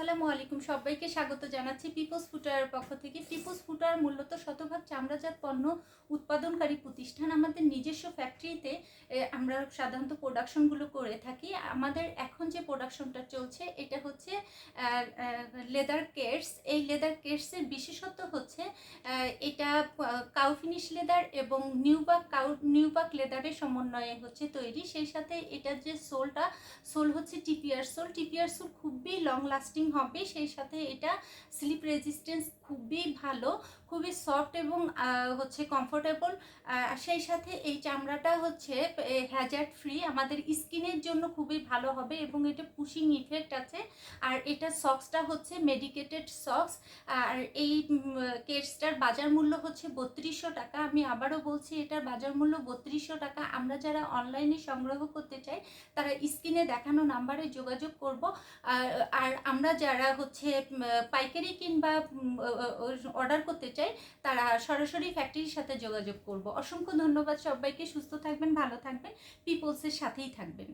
আসসালামু আলাইকুম। সবাইকে স্বাগত জানাচ্ছি পিপলস ফুটারের পক্ষ থেকে। পিপলস ফুটার মূলত শতভাগ চামড়াজাত পণ্য উৎপাদনকারী প্রতিষ্ঠান আমাদের নিজস্ব ফ্যাক্টরিতে আমরা সাধারণত প্রোডাকশনগুলো করে থাকি। আমাদের এখন যে প্রোডাকশনটা চলছে, এটা হচ্ছে লেদার কেয়ার্স এই লেদার কেয়ার্সের বিশেষত্ব হচ্ছে এটা কাউ ফিনিশ লেদার এবং নিউবাক কাউ নিউবাক লেদারের সমন্বয়ে হচ্ছে তৈরি। সেই সাথে এটার যে সোলটা, সোল হচ্ছে টিপিআর সোল। টিপিআর সোল খুবই লং লাস্টিং হবে। সেই সাথে এটা স্লিপ রেজিস্ট্যান্স খুবই ভালো, খুবই সফট এবং হচ্ছে কমফোর্টেবল সেই সাথে এই চামড়াটা হচ্ছে হ্যাজার্ড ফ্রি আমাদের স্কিনের জন্য খুবই ভালো হবে এবং এটা পুশিং ইফেক্ট আছে। আর এটা সক্সটা হচ্ছে মেডিকেটেড সক্স আর এই কেটসটার বাজার মূল্য হচ্ছে বত্রিশশো টাকা, আমি আবারও বলছি এটার বাজার মূল্য বত্রিশশো টাকা। আমরা যারা অনলাইনে সংগ্রহ করতে চাই, তারা স্ক্রিনে দেখানো নাম্বারে যোগাযোগ করব। আর আমরা যারা হচ্ছে পাইকারি কিংবা অর্ডার করতে চাই, তারা সরাসরি ফ্যাক্টরির সাথে যোগাযোগ করব। অসংখ্য ধন্যবাদ সবাইকে। সুস্থ থাকবেন, ভালো থাকবেন। পিপলসের সাথেই থাকবেন।